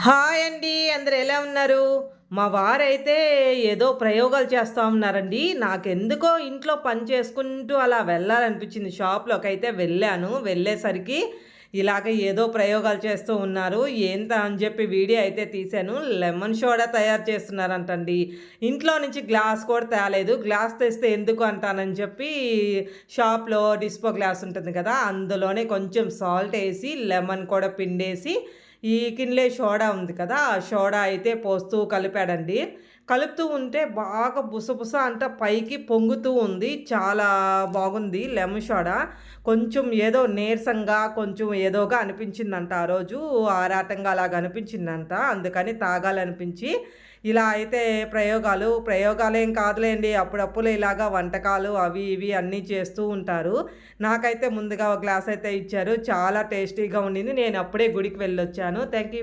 Hi అండి అందరు ఎలా ఉన్నారు? మా వారైతే ఏదో ప్రయోగాలు చేస్తూ ఉన్నారండి. నాకెందుకో ఇంట్లో పని చేసుకుంటూ అలా వెళ్ళాలనిపించింది. షాప్లోకి అయితే వెళ్ళాను. వెళ్ళేసరికి ఇలాగ ఏదో ప్రయోగాలు చేస్తూ ఉన్నారు. ఏంత అని చెప్పి వీడియో అయితే తీశాను. లెమన్ సోడా తయారు చేస్తున్నారంటండి. ఇంట్లో నుంచి గ్లాస్ కూడా తేలేదు. గ్లాస్ తెస్తే ఎందుకు అంటానని చెప్పి షాప్లో డిస్పో గ్లాస్ ఉంటుంది కదా అందులోనే కొంచెం సాల్ట్ వేసి లెమన్ కూడా పిండేసి ఈ కిన్లే సోడా ఉంది కదా ఆ సోడా అయితే పోస్తూ కలిపాడండి. కలుపుతూ ఉంటే బాగా బుసబుస అంట పైకి పొంగుతూ ఉంది. చాలా బాగుంది లెమన్ సోడా కొంచెం ఏదో నీరసంగా కొంచెం ఏదోగా అనిపించిందంట ఆ రోజు. ఆరాటంగా అలాగ అనిపించిందంట. అందుకని తాగాలనిపించి ఇలా అయితే ప్రయోగాలు ప్రయోగాలేం కాదులేండి. అప్పుడప్పుడు ఇలాగా వంటకాలు అవి ఇవి అన్నీ చేస్తూ ఉంటారు. నాకైతే ముందుగా ఒక గ్లాస్ అయితే ఇచ్చారు. చాలా టేస్టీగా ఉండింది. నేను అప్పుడే గుడికి వెళ్ళొచ్చాను. Thank you